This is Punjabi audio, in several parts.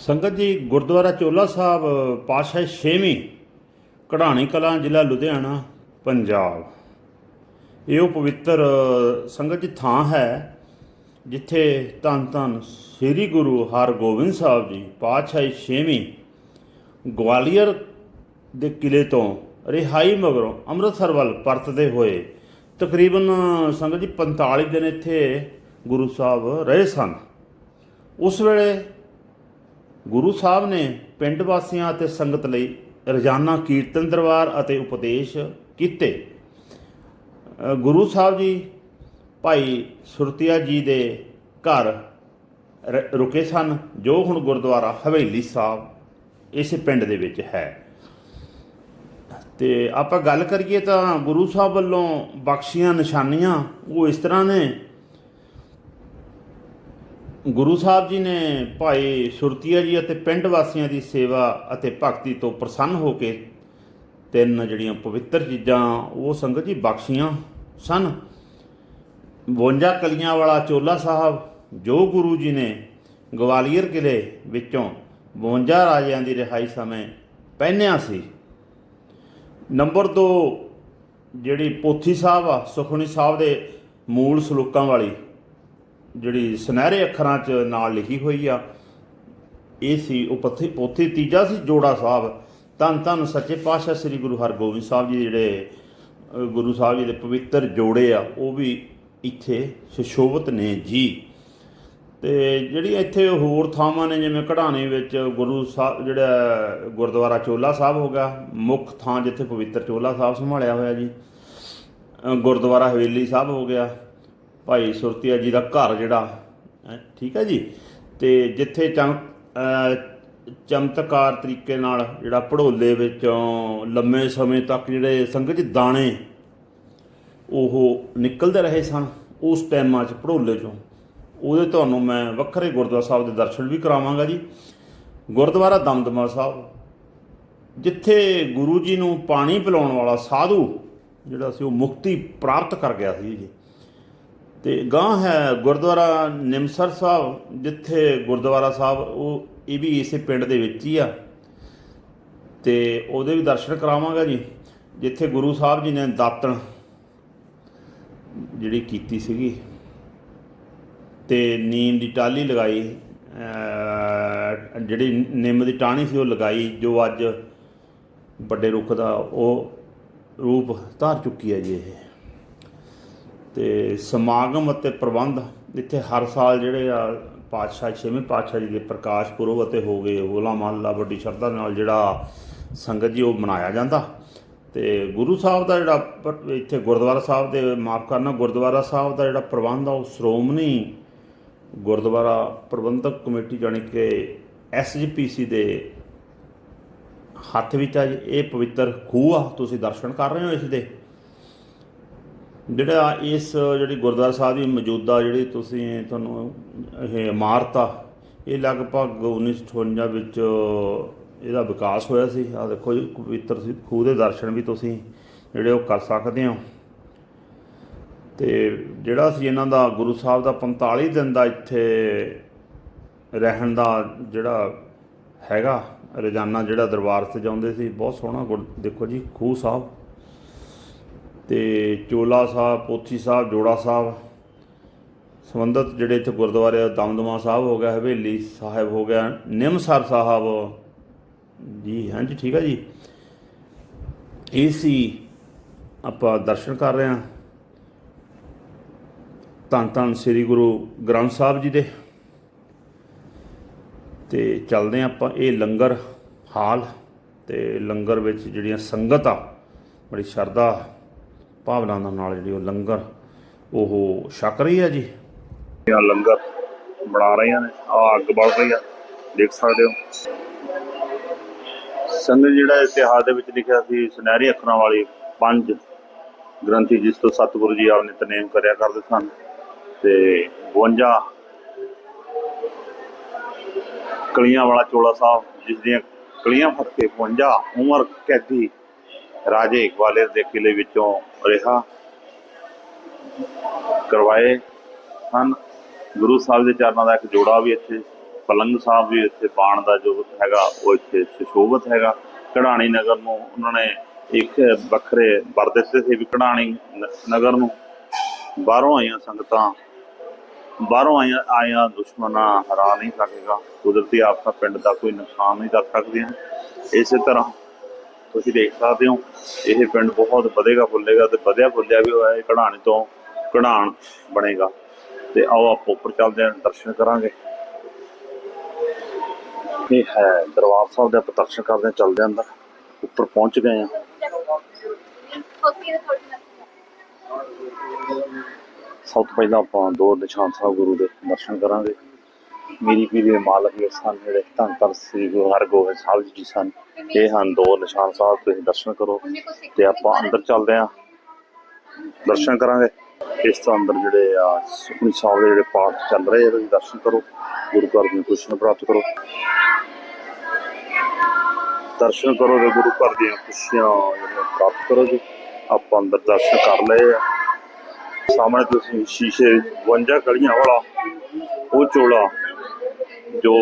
ਸੰਗਤ ਜੀ, ਗੁਰਦੁਆਰਾ ਚੋਲਾ ਸਾਹਿਬ, ਪਾਤਸ਼ਾਹ ਛੇਵੀਂ ਕਢਾਣੀ ਕਲਾਂ, ਜ਼ਿਲ੍ਹਾ ਲੁਧਿਆਣਾ, ਪੰਜਾਬ। ਇਹ ਉਹ ਪਵਿੱਤਰ, ਸੰਗਤ ਜੀ, ਥਾਂ ਹੈ ਜਿੱਥੇ ਧੰਨ ਧੰਨ ਸ੍ਰੀ ਗੁਰੂ ਹਰਗੋਬਿੰਦ ਸਾਹਿਬ ਜੀ, ਪਾਤਸ਼ਾਹੀ ਛੇਵੀਂ ਗਵਾਲੀਅਰ ਦੇ ਕਿਲੇ ਤੋਂ ਰਿਹਾਈ ਮਗਰੋਂ ਅੰਮ੍ਰਿਤਸਰ ਵੱਲ ਪਰਤਦੇ ਹੋਏ ਤਕਰੀਬਨ ਸੰਗਤ ਜੀ 45 ਦਿਨ ਇੱਥੇ ਗੁਰੂ ਸਾਹਿਬ ਰਹੇ ਸਨ। ਉਸ ਵੇਲੇ ਗੁਰੂ ਸਾਹਿਬ ਨੇ ਪਿੰਡ ਵਾਸੀਆਂ ਅਤੇ ਸੰਗਤ ਲਈ ਰੋਜ਼ਾਨਾ ਕੀਰਤਨ ਦਰਬਾਰ ਅਤੇ ਉਪਦੇਸ਼ ਕੀਤੇ। ਗੁਰੂ ਸਾਹਿਬ ਜੀ ਭਾਈ ਸੁਰਤੀਆ ਜੀ ਦੇ ਘਰ ਰ- ਰੁਕੇ ਸਨ, ਜੋ ਹੁਣ ਗੁਰਦੁਆਰਾ ਹਵੇਲੀ ਸਾਹਿਬ ਇਸ ਪਿੰਡ ਦੇ ਵਿੱਚ ਹੈ। ਤੇ ਆਪਾਂ ਗੱਲ ਕਰੀਏ ਤਾਂ ਗੁਰੂ ਸਾਹਿਬ ਵੱਲੋਂ ਬਖਸ਼ੀਆਂ ਨਿਸ਼ਾਨੀਆਂ ਉਹ ਇਸ ਤਰ੍ਹਾਂ ਨੇ ਗੁਰੂ ਸਾਹਿਬ ਜੀ ਨੇ ਭਾਈ ਸੁਰਤੀਆ ਜੀ ਅਤੇ ਪਿੰਡ ਵਾਸੀਆਂ ਦੀ ਸੇਵਾ ਅਤੇ ਭਗਤੀ ਤੋਂ ਪ੍ਰਸੰਨ ਹੋ ਕੇ ਤਿੰਨ ਜਿਹੜੀਆਂ ਪਵਿੱਤਰ ਚੀਜ਼ਾਂ, ਉਹ ਸੰਗਤ ਜੀ ਬਖਸ਼ੀਆਂ ਸਨ। 52 ਕਲੀਆਂ ਵਾਲਾ ਚੋਲਾ ਸਾਹਿਬ, ਜੋ ਗੁਰੂ ਜੀ ਨੇ ਗਵਾਲੀਅਰ ਕਿਲੇ ਵਿੱਚੋਂ 52 ਰਾਜਿਆਂ ਦੀ ਰਿਹਾਈ ਸਮੇਂ ਪਹਿਨਿਆ ਸੀ। ਨੰਬਰ 2 ਜਿਹੜੀ ਪੋਥੀ ਸਾਹਿਬ ਆ, ਸੁਖਮਨੀ ਸਾਹਿਬ ਦੇ ਮੂਲ ਸਲੋਕਾਂ ਵਾਲੀ ਜਿਹੜੀ ਸੁਨਹਿਰੇ ਅੱਖਰਾਂ 'ਚ ਨਾਲ ਲਿਖੀ ਹੋਈ ਆ, ਇਹ ਸੀ ਉਹ ਪੱਥੀ ਪੋਥੀ ਤੀਜਾ ਸੀ ਜੋੜਾ ਸਾਹਿਬ। ਧੰਨ ਧੰਨ ਸੱਚੇ ਪਾਤਸ਼ਾਹ ਸ੍ਰੀ ਗੁਰੂ ਹਰਗੋਬਿੰਦ ਸਾਹਿਬ ਜੀ ਜਿਹੜੇ ਗੁਰੂ ਸਾਹਿਬ ਜੀ ਦੇ ਪਵਿੱਤਰ ਜੋੜੇ ਆ, ਉਹ ਵੀ ਇੱਥੇ ਸੁਸ਼ੋਭਿਤ ਨੇ ਜੀ। ਤੇ ਜਿਹੜੀ ਇੱਥੇ ਹੋਰ ਥਾਵਾਂ ਨੇ, ਜਿਵੇਂ ਕਢਾਣੇ ਵਿੱਚ ਗੁਰੂ ਸਾਹਿਬ ਜਿਹੜਾ ਗੁਰਦੁਆਰਾ ਚੋਲਾ ਸਾਹਿਬ ਹੋ ਗਿਆ, ਮੁੱਖ ਥਾਂ ਜਿੱਥੇ ਪਵਿੱਤਰ ਚੋਲਾ ਸਾਹਿਬ ਸੰਭਾਲਿਆ ਹੋਇਆ ਜੀ। ਗੁਰਦੁਆਰਾ ਹਵੇਲੀ ਸਾਹਿਬ ਹੋ ਗਿਆ। ਭਾਈ ਸੁਰਤੀਆ ਜੀ ਦਾ ਘਰ ਜਿਹੜਾ ਹੈਂ, ਠੀਕ ਹੈ ਜੀ? ਤੇ ਜਿੱਥੇ ਚਮ ਚਮਤਕਾਰ ਤਰੀਕੇ ਨਾਲ ਜਿਹੜਾ ਪੜੋਲੇ ਵਿੱਚੋਂ ਲੰਮੇ ਸਮੇਂ ਤੱਕ ਜਿਹੜੇ ਸੰਗਤ ਜੀ ਦਾਣੇ ਉਹ ਨਿਕਲਦੇ ਰਹੇ ਸਨ ਉਸ ਟਾਈਮਾਂ 'ਚ ਪੜੋਲੇ 'ਚੋਂ। ਉਹਦੇ ਤੁਹਾਨੂੰ ਮੈਂ ਵੱਖਰੇ ਗੁਰਦੁਆਰਾ ਸਾਹਿਬ ਦੇ ਦਰਸ਼ਨ ਵੀ ਕਰਾਵਾਂਗਾ ਜੀ। ਗੁਰਦੁਆਰਾ ਦਮਦਮਾ ਸਾਹਿਬ ਜਿੱਥੇ ਗੁਰੂ ਜੀ ਨੂੰ ਪਾਣੀ ਪਿਲਾਉਣ ਵਾਲਾ ਸਾਧੂ ਜਿਹੜਾ ਸੀ ਉਹ ਮੁਕਤੀ ਪ੍ਰਾਪਤ ਕਰ ਗਿਆ ਸੀ ਜੀ। ਤੇ ਗਾਂ ਹੈ ਗੁਰਦੁਆਰਾ ਨਿਮਸਰ ਸਾਹਿਬ, ਜਿੱਥੇ ਗੁਰਦੁਆਰਾ ਸਾਹਿਬ, ਉਹ, ਇਹ ਵੀ ਇਸੇ ਪਿੰਡ ਦੇ ਵਿੱਚ ਹੀ ਆ। ਤੇ ਉਹਦੇ ਵੀ ਦਰਸ਼ਨ ਕਰਾਵਾਂਗਾ ਜੀ, ਜਿੱਥੇ ਗੁਰੂ ਸਾਹਿਬ ਜੀ ਨੇ ਦਾਤਣ ਜਿਹੜੀ ਕੀਤੀ ਸੀਗੀ। ਤੇ ਨੀਮ ਦੀ ਟਾਲੀ ਲਗਾਈ ਜਿਹੜੀ ਨਿੰਮ ਦੀ ਟਾਹਣੀ ਸੀ ਉਹ ਲਗਾਈ, ਜੋ ਅੱਜ ਵੱਡੇ ਰੁੱਖ ਦਾ ਉਹ ਰੂਪ ਧਾਰ ਚੁੱਕੀ ਹੈ ਜੀ ਇਹ। ਤੇ ਸਮਾਗਮ ਅਤੇ ਪ੍ਰਬੰਧ ਇੱਥੇ ਹਰ ਸਾਲ ਜਿਹੜੇ ਆ ਪਾਤਸ਼ਾਹ, ਛੇਵੇਂ ਪਾਤਸ਼ਾਹ ਜੀ ਦੇ ਪ੍ਰਕਾਸ਼ ਪੁਰਬ ਅਤੇ ਹੋ ਗਏ ਹੋਲਾ ਮਹੱਲਾ, ਵੱਡੀ ਸ਼ਰਧਾ ਨਾਲ ਜਿਹੜਾ ਸੰਗਤ ਜੀ ਉਹ ਮਨਾਇਆ ਜਾਂਦਾ। ਤੇ ਗੁਰੂ ਸਾਹਿਬ ਦਾ ਜਿਹੜਾ ਇੱਥੇ ਗੁਰਦੁਆਰਾ ਸਾਹਿਬ ਦੇ ਮਾਫ ਕਰਨਾ, ਗੁਰਦੁਆਰਾ ਸਾਹਿਬ ਦਾ ਜਿਹੜਾ ਪ੍ਰਬੰਧ ਆ ਉਹ ਸ਼੍ਰੋਮਣੀ ਗੁਰਦੁਆਰਾ ਪ੍ਰਬੰਧਕ ਕਮੇਟੀ ਜਾਣੀ ਕਿ ਐਸਜੀਪੀਸੀ ਦੇ ਹੱਥ ਵਿੱਚ ਆ ਜੀ, ਇਹ ਪਵਿੱਤਰ ਖੂਹ ਆ, ਤੁਸੀਂ ਦਰਸ਼ਨ ਕਰ ਰਹੇ ਹੋ ਇਸ ਦੇ। ਜਿਹੜਾ ਇਸ ਜਿਹੜੀ ਗੁਰਦੁਆਰਾ ਸਾਹਿਬ ਦੀ ਮੌਜੂਦਾ ਜਿਹੜੀ ਤੁਸੀਂ ਤੁਹਾਨੂੰ ਇਹ ਇਮਾਰਤ ਆ, ਇਹ ਲਗਭਗ 1958 ਵਿੱਚ ਇਹਦਾ ਵਿਕਾਸ ਹੋਇਆ ਸੀ। ਆ ਦੇਖੋ ਜੀ, ਪਵਿੱਤਰ ਸੀ, ਖੂਹ ਦੇ ਦਰਸ਼ਨ ਵੀ ਤੁਸੀਂ ਜਿਹੜੇ ਉਹ ਕਰ ਸਕਦੇ ਹੋ। ਤੇ ਜਿਹੜਾ ਸੀ ਇਹਨਾਂ ਦਾ ਗੁਰੂ ਸਾਹਿਬ ਦਾ 45 ਦਿਨ ਦਾ ਇੱਥੇ ਰਹਿਣ ਦਾ ਜਿਹੜਾ ਹੈਗਾ, ਰੋਜ਼ਾਨਾ ਜਿਹੜਾ ਦਰਬਾਰ 'ਤੇ ਜਾਂਦੇ ਸੀ, ਬਹੁਤ ਸੋਹਣਾ ਗੁਰ- ਦੇਖੋ ਜੀ, ਖੂਹ ਸਾਹਿਬ। ਤੇ ਚੋਲਾ ਸਾਹਿਬ ਪੋਥੀ ਸਾਹਿਬ ਜੋੜਾ ਸਾਹਿਬ ਸੰਬੰਧਤ ਜਿਹੜੇ ਇੱਥੇ ਗੁਰਦੁਆਰੇ ਆ, ਦਮਦਮਾ ਸਾਹਿਬ ਹੋ ਗਿਆ ਹਵੇਲੀ ਸਾਹਿਬ ਹੋ ਗਿਆ ਨਿਮਸਰ ਸਾਹਿਬ। ਜੀ ਹਾਂਜੀ ਠੀਕ ਹੈ ਜੀ। ਇਹ ਸੀ ਆਪਾਂ ਦਰਸ਼ਨ ਕਰ ਰਹੇ ਹਾਂ। ਧੰਨ ਧੰਨ ਸ੍ਰੀ ਗੁਰੂ ਗ੍ਰੰਥ ਸਾਹਿਬ ਜੀ ਦੇ। ਤੇ ਚੱਲਦੇ ਹਾਂ ਆਪਾਂ ਇਹ ਲੰਗਰ ਹਾਲ। ਤੇ ਲੰਗਰ ਵਿੱਚ ਜਿਹੜੀਆਂ ਸੰਗਤ ਆ ਬੜੀ ਸ਼ਰਧਾ ਭਾਵਨਾ ਦੇ ਨਾਲ ਜਿਹੜੀ ਉਹ ਲੰਗਰ, ਉਹ ਛਕ ਰਹੀ ਹੈ ਜੀ? ਆ ਲੰਗਰ ਬਣਾ ਰਹੀਆਂ ਨੇ ਆ ਅੱਗ ਬਲ ਰਹੀ ਆ, ਦੇਖ ਸਕਦੇ ਹੋ। ਸੰਗਤ ਜਿਹੜਾ ਇਤਿਹਾਸ ਦੇ ਵਿੱਚ ਲਿਖਿਆ ਸੀ, ਸੁਨਹਿਰੀ ਅੱਖਰਾਂ ਵਾਲੀ ਪੰਜ ਗ੍ਰੰਥੀ ਜਿਸ ਤੋਂ ਸਤਿਗੁਰੂ ਜੀ ਆਪ ਨਿਤਨੇਮ ਕਰਿਆ ਕਰਦੇ ਸਨ ਤੇ 52 ਕਲੀਆਂ ਵਾਲਾ ਚੋਲਾ ਸਾਹਿਬ, ਜਿਸ ਦੀਆਂ ਕਲੀਆਂ ਫੜ ਕੇ 52 ਉਮਰ ਕੈਦੀ ਰਾਜੇ ਗਵਾਲੀਅਰ ਦੇ ਕਿਲੇ ਵਿੱਚੋਂ ਰਿਹਾ ਕਰਵਾਏ ਹਨ। ਗੁਰੂ ਸਾਹਿਬ ਦੇ ਚਰਨਾਂ ਦਾ ਇੱਕ ਜੋੜਾ ਵੀ ਇੱਥੇ, ਪਲੰਗ ਸਾਹਿਬ ਵੀ ਇੱਥੇ ਬਾਣ ਦਾ ਜੋ ਹੈਗਾ, ਉਹ ਇੱਥੇ ਸੁਸ਼ੋਭਿਤ ਹੈਗਾ। ਕਢਾਣੀ ਨਗਰ ਨੂੰ ਉਹਨਾਂ ਨੇ ਇੱਕ ਵੱਖਰੇ ਵਰ ਦਿੱਤੇ ਸੀ ਵੀ ਕਢਾਣੀ ਨ- ਨਗਰ ਨੂੰ। ਬਾਹਰੋਂ ਆਈਆਂ ਸੰਗਤਾਂ, ਬਾਹਰੋਂ ਆਈਆਂ ਆਇਆ ਦੁਸ਼ਮਣਾਂ ਹਰਾ ਨਹੀਂ ਸਕੇਗਾ ਕੁਦਰਤੀ ਆਫਤਾਂ ਪਿੰਡ ਦਾ ਕੋਈ ਨੁਕਸਾਨ ਨਹੀਂ ਕਰ ਸਕਦੀਆਂ। ਇਸੇ ਤਰ੍ਹਾਂ ਤੁਸੀਂ ਦੇਖ ਸਕਦੇ ਹੋ, ਇਹ ਪਿੰਡ ਬਹੁਤ ਵਧੇਗਾ ਫੁੱਲੇਗਾ ਤੇ ਵਧਿਆ ਫੁੱਲਿਆ ਵੀ ਹੋਇਆ ਇਹ ਕਢਾਣੀ ਤੋਂ ਕਢਾਣ ਬਣੇਗਾ। ਤੇ ਆਓ ਆਪਾਂ ਉੱਪਰ ਚੱਲਦੇ ਹਾਂ, ਦਰਸ਼ਨ ਕਰਾਂਗੇ। ਇਹ ਹੈ ਦਰਬਾਰ ਸਾਹਿਬ ਦੇ, ਆਪਾਂ ਦਰਸ਼ਨ ਕਰਦੇ ਹਾਂ, ਚੱਲਦੇ ਅੰਦਰ। ਉੱਪਰ ਪਹੁੰਚ ਗਏ ਹਾਂ। ਸਭ ਤੋਂ ਪਹਿਲਾਂ ਆਪਾਂ ਦੋ ਨਿਸ਼ਾਨ ਸਾਹਿਬ ਗੁਰੂ ਦੇ ਦਰਸ਼ਨ ਕਰਾਂਗੇ। ਮੇਰੀ ਪੀਰੀ ਦੇ ਮਾਲਕ ਇਹ ਸਨ, ਜਿਹੜੇ ਧੰਨ ਧੰਨ ਸ੍ਰੀ ਗੁਰੂ ਹਰਗੋਬਿੰਦ ਸਾਹਿਬ ਜੀ ਸਨ। ਇਹ ਹਨ ਦੋ ਨਿਸ਼ਾਨ ਸਾਹਿਬ, ਤੁਸੀਂ ਦਰਸ਼ਨ ਕਰੋ ਤੇ ਆਪਾਂ ਅੰਦਰ ਚੱਲਦੇ ਹਾਂ। ਦਰਸ਼ਨ ਕਰਾਂਗੇ। ਇਸ ਤੋਂ ਅੰਦਰ ਜਿਹੜੇ ਆ, ਸੁਖਮਨੀ ਸਾਹਿਬ ਦੇ ਜਿਹੜੇ ਪਾਠ ਚੱਲ ਰਹੇ ਆ, ਤੁਸੀਂ ਦਰਸ਼ਨ ਕਰੋ। ਗੁਰੂ ਘਰ ਦੀਆਂ ਖੁਸ਼ੀਆਂ ਪ੍ਰਾਪਤ ਕਰੋ। ਦਰਸ਼ਨ ਕਰੋ ਤੇ ਗੁਰੂ ਘਰ ਦੀਆਂ ਖੁਸ਼ੀਆਂ ਜਿਹੜੀਆਂ ਪ੍ਰਾਪਤ ਕਰੋ ਜੀ। ਆਪਾਂ ਅੰਦਰ ਦਰਸ਼ਨ ਕਰ ਲਏ ਆ। ਸਾਹਮਣੇ ਤੁਸੀਂ ਸ਼ੀਸ਼ੇ 52 ਕਲੀਆਂ ਵਾਲਾ, ਉਹ ਚੋਲਾ ਜੋ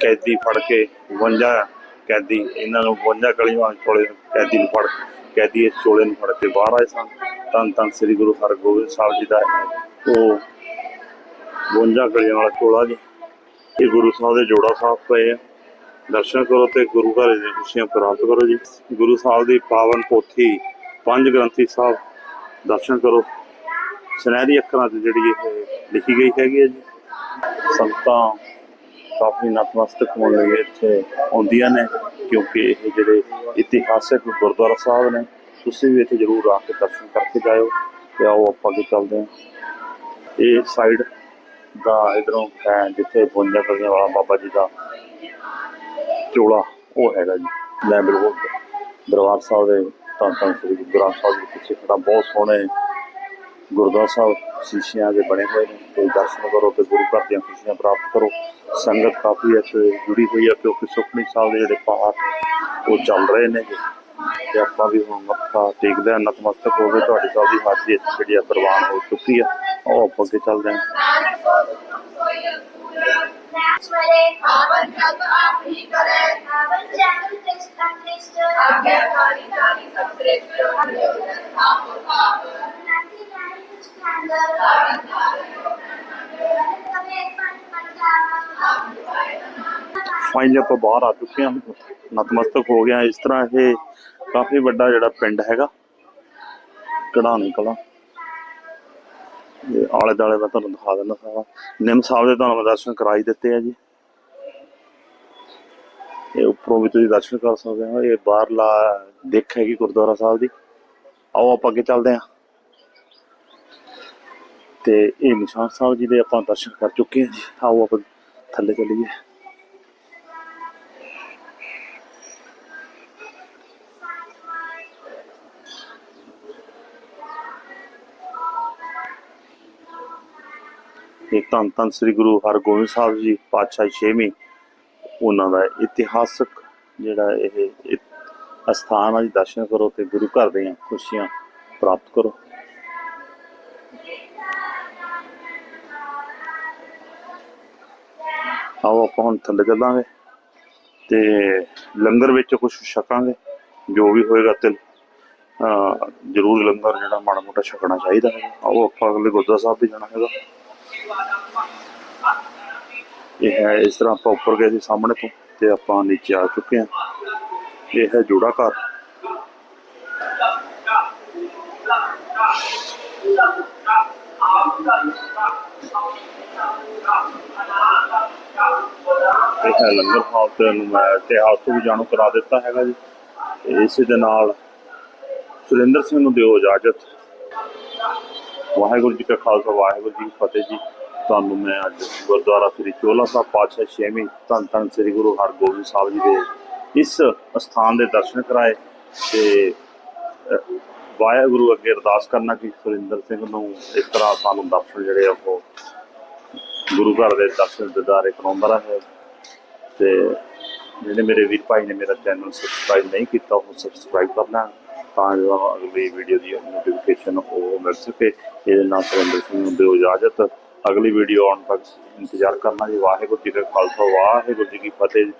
ਕੈਦੀ ਫੜ ਕੇ 52 ਕੈਦੀ, ਇਹਨਾਂ ਨੂੰ 52 ਕਲੀਆਂ ਵਾਲੇ ਚੋਲੇ ਨੂੰ ਕੈਦੀ ਨੂੰ ਫੜ, ਕੈਦੀ ਇਸ ਚੋਲੇ ਨੂੰ ਫੜ ਕੇ ਬਾਹਰ ਆਏ ਸਨ। ਤਨ ਤਨ ਸ੍ਰੀ ਗੁਰੂ ਹਰਗੋਬਿੰਦ ਸਾਹਿਬ ਜੀ ਦਾ ਉਹ 52 ਕਲੀਆਂ ਵਾਲਾ ਚੋਲਾ ਜੀ। ਇਹ ਗੁਰੂ ਸਾਹਿਬ ਦੇ ਜੋੜਾ ਸਾਹਿਬ ਪਏ ਆ। ਦਰਸ਼ਨ ਕਰੋ ਤੇ ਗੁਰੂ ਘਰ ਦੀਆਂ ਖੁਸ਼ੀਆਂ ਪ੍ਰਾਪਤ ਕਰੋ ਜੀ। ਗੁਰੂ ਸਾਹਿਬ ਦੀ ਪਾਵਨ ਪੋਥੀ ਪੰਜ ਗ੍ਰੰਥੀ ਸਾਹਿਬ, ਦਰਸ਼ਨ ਕਰੋ। ਸੁਨਹਿਰੀ ਅੱਖਰਾਂ 'ਚ ਜਿਹੜੀ ਇਹ ਲਿਖੀ ਗਈ ਹੈਗੀ ਹੈ ਜੀ। ਸੰਗਤਾਂ ਕਾਫੀ ਨਤਮਸਤਕ ਹੋਣ ਲਈ ਇੱਥੇ ਆਉਂਦੀਆਂ ਨੇ, ਕਿਉਂਕਿ ਇਹ ਜਿਹੜੇ ਇਤਿਹਾਸਕ ਗੁਰਦੁਆਰਾ ਸਾਹਿਬ ਨੇ, ਤੁਸੀਂ ਵੀ ਇੱਥੇ ਜ਼ਰੂਰ ਆ ਕੇ ਦਰਸ਼ਨ ਕਰਕੇ ਜਾਇਓ ਤੇ ਆਓ ਆਪਾਂ ਅੱਗੇ ਚੱਲਦੇ ਹਾਂ। ਇਹ ਸਾਈਡ ਦਾ ਇਧਰੋਂ ਹੈ ਜਿੱਥੇ 52 ਕਲੀਆਂ ਵਾਲਾ ਬਾਬਾ ਜੀ ਦਾ ਚੋਲਾ, ਉਹ ਹੈਗਾ ਜੀ। ਮੈਂ ਦਰਬਾਰ ਸਾਹਿਬ ਦੇ ਤਾਂ ਤਾਂ ਸ੍ਰੀ ਗੁਰੂ ਗ੍ਰੰਥ ਸਾਹਿਬ ਦੇ ਪਿੱਛੇ ਖੜਾ ਬਹੁਤ ਸੋਹਣੇ ਗੁਰਦੁਆਰਾ ਸਾਹਿਬ ਸ਼ੀਸ਼ਿਆਂ ਦੇ ਬਣੇ ਹੋਏ ਨੇ। ਤੇ ਦਰਸ਼ਨ ਕਰੋ ਤੇ ਗੁਰੂ ਘਰ ਦੀਆਂ ਖੁਸ਼ੀਆਂ ਪ੍ਰਾਪਤ ਕਰੋ। ਸੰਗਤ ਕਾਫੀ ਇੱਥੇ ਜੁੜੀ ਹੋਈ ਹੈ ਕਿਉਂਕਿ ਸੁਖਮਨੀ ਸਾਹਿਬ ਦੇ ਜਿਹੜੇ ਪਾਠ ਉਹ ਚੱਲ ਰਹੇ ਨੇ ਜੀ ਤੇ ਆਪਾਂ ਵੀ ਹੁਣ ਮੱਥਾ ਟੇਕਦੇ ਹਾਂ, ਨਤਮਸਤਕ ਹੋ ਗਏ ਤੁਹਾਡੀ ਸਾਹਿਬ ਦੀ ਹਾਜ਼ਰੀ ਇੱਥੇ ਜਿਹੜੀ ਆ ਪ੍ਰਵਾਨ ਹੋ ਚੁੱਕੀ ਆ। ਉਹ ਆਪਾਂ ਅੱਗੇ ਚੱਲਦੇ ਹਾਂ। ਆਪ ਫਾਈਨਲੀ ਆਪਾਂ ਬਾਹਰ ਆ ਚੁੱਕੇ ਹਾਂ। ਨਤਮਸਤਕ ਹੋ ਗਿਆ। ਇਸ ਤਰ੍ਹਾਂ ਇਹ ਕਾਫੀ ਵੱਡਾ ਜਿਹੜਾ ਪਿੰਡ ਹੈਗਾ, ਕਢਾਣੀ ਕਲਾ। ਇਹ ਆਲੇ ਦਾਲੇ ਮੈਂ ਤੁਹਾਨੂੰ ਦਿਖਾ ਦਿੰਦਾ ਸਾਰਾ। ਨਿੰਮ ਸਾਹਿਬ ਦੇ ਤੁਹਾਨੂੰ ਦਰਸ਼ਨ ਕਰਾਈ ਦਿੱਤੇ ਆ ਜੀ। ਇਹ ਉੱਪਰੋਂ ਵੀ ਤੁਸੀਂ ਦਰਸ਼ਨ ਕਰ ਸਕਦੇ ਹੋ। ਇਹ ਬਾਹਰਲਾ ਦਿੱਖ ਹੈਗੀ ਗੁਰਦੁਆਰਾ ਸਾਹਿਬ ਦੀ। ਆਓ ਆਪਾਂ ਅੱਗੇ ਚੱਲਦੇ ਹਾਂ। ਤੇ ਇਹ ਨਿਸ਼ਾਨ ਸਾਹਿਬ ਜੀ ਦੇ ਆਪਾਂ ਦਰਸ਼ਨ ਕਰ ਚੁੱਕੇ ਹਾਂ ਜੀ। ਆਓ ਆਪਾਂ ਥੱਲੇ ਚੱਲੀਏ। ਇਹ ਧੰਨ ਧੰਨ ਸ੍ਰੀ ਗੁਰੂ ਹਰਗੋਬਿੰਦ ਸਾਹਿਬ ਜੀ, ਪਾਤਸ਼ਾਹ ਛੇਵੀਂ। ਉਹਨਾਂ ਦਾ ਇਤਿਹਾਸਕ ਜਿਹੜਾ ਇਹ ਇਹ ਅਸਥਾਨ ਆ ਜੀ, ਦਰਸ਼ਨ ਕਰੋ ਤੇ ਗੁਰੂ ਘਰ ਦੀਆਂ ਖੁਸ਼ੀਆਂ ਪ੍ਰਾਪਤ ਕਰੋ। ਆਓ ਆਪਾਂ ਹੁਣ ਥੱਲੇ ਚੱਲਾਂਗੇ ਤੇ ਲੰਗਰ ਵਿੱਚ ਕੁਝ ਛਕਾਂਗੇ, ਜੋ ਵੀ ਹੋਏਗਾ ਤਿਲ। ਜ਼ਰੂਰ ਲੰਗਰ ਜਿਹੜਾ ਮਾੜਾ ਮੋਟਾ ਛਕਣਾ ਚਾਹੀਦਾ ਹੈ ਆਓ ਆਪਾਂ ਅਗਲੇ ਗੁਰਦੁਆਰਾ ਸਾਹਿਬ ਵੀ ਜਾਣਾ ਹੈਗਾ। ਇਹ ਹੈ, ਇਸ ਤਰ੍ਹਾਂ ਆਪਾਂ ਉੱਪਰ ਗਏ ਸੀ ਸਾਹਮਣੇ ਤੋਂ ਤੇ ਆਪਾਂ ਨੀਚੇ ਆ ਚੁੱਕੇ ਹਾਂ। ਇਹ ਹੈ ਜੋੜਾ ਘਰ। ਲੰਗਰ ਹਾਲ ਤੇ ਨੂੰ ਮੈਂ ਇਤਿਹਾਸ ਤੋਂ ਵੀ ਜਾਣੂ ਕਰਾ ਦਿੱਤਾ ਹੈਗਾ ਜੀ। ਤੇ ਇਸੇ ਦੇ ਨਾਲ ਸੁਰਿੰਦਰ ਸਿੰਘ ਨੂੰ ਦਿਓ ਇਜਾਜ਼ਤ। ਵਾਹਿਗੁਰੂ ਜੀ ਕਾ ਖਾਲਸਾ, ਵਾਹਿਗੁਰੂ ਜੀ ਕੀ ਫਤਿਹ ਜੀ। ਤੁਹਾਨੂੰ ਮੈਂ ਅੱਜ ਗੁਰਦੁਆਰਾ ਸ੍ਰੀ ਚੋਲਾ ਸਾਹਿਬ ਪਾਤਸ਼ਾਹ ਛੇਵੀਂ ਧੰਨ ਧੰਨ ਸ੍ਰੀ ਗੁਰੂ ਹਰਗੋਬਿੰਦ ਸਾਹਿਬ ਜੀ ਦੇ ਇਸ ਸਥਾਨ ਦੇ ਦਰਸ਼ਨ ਕਰਾਏ ਤੇ ਵਾਹਿਗੁਰੂ ਅੱਗੇ ਅਰਦਾਸ ਕਰਨਾ ਕਿ ਸੁਰਿੰਦਰ ਸਿੰਘ ਨੂੰ ਇਸ ਤਰ੍ਹਾਂ ਸਾਨੂੰ ਦਰਸ਼ਨ ਜਿਹੜੇ ਆ ਉਹ ਗੁਰੂ ਘਰ ਦੇ ਦਰਸ਼ਨ ਦਿਦਾਰੇ ਕਰਾਉਂਦਾ ਰਹੇ। ਤੇ ਜਿਹੜੇ ਮੇਰੇ ਵੀਰ ਭਾਈ ਨੇ ਮੇਰਾ ਚੈਨਲ ਸਬਸਕ੍ਰਾਈਬ ਨਹੀਂ ਕੀਤਾ, ਉਹ ਸਬਸਕ੍ਰਾਈਬ ਕਰ ਲੈਣ ਤਾਂ ਜੋ ਅਗਲੀ ਵੀਡੀਓ ਦੀ ਨੋਟੀਫਿਕੇਸ਼ਨ ਉਹ ਮਿਲ ਸਕੇ। ਇਹਦੇ ਨਾਲ ਸੁਰਿੰਦਰ ਸਿੰਘ ਨੂੰ ਦਿਓ ਇਜਾਜ਼ਤ। ਅਗਲੀ ਵੀਡੀਓ ਆਉਣ ਤੱਕ ਇੰਤਜ਼ਾਰ ਕਰਨਾ ਜੀ। ਵਾਹਿਗੁਰੂ ਜੀ ਕਾ ਖਾਲਸਾ, ਵਾਹਿਗੁਰੂ ਜੀ ਕੀ ਫਤਿਹ।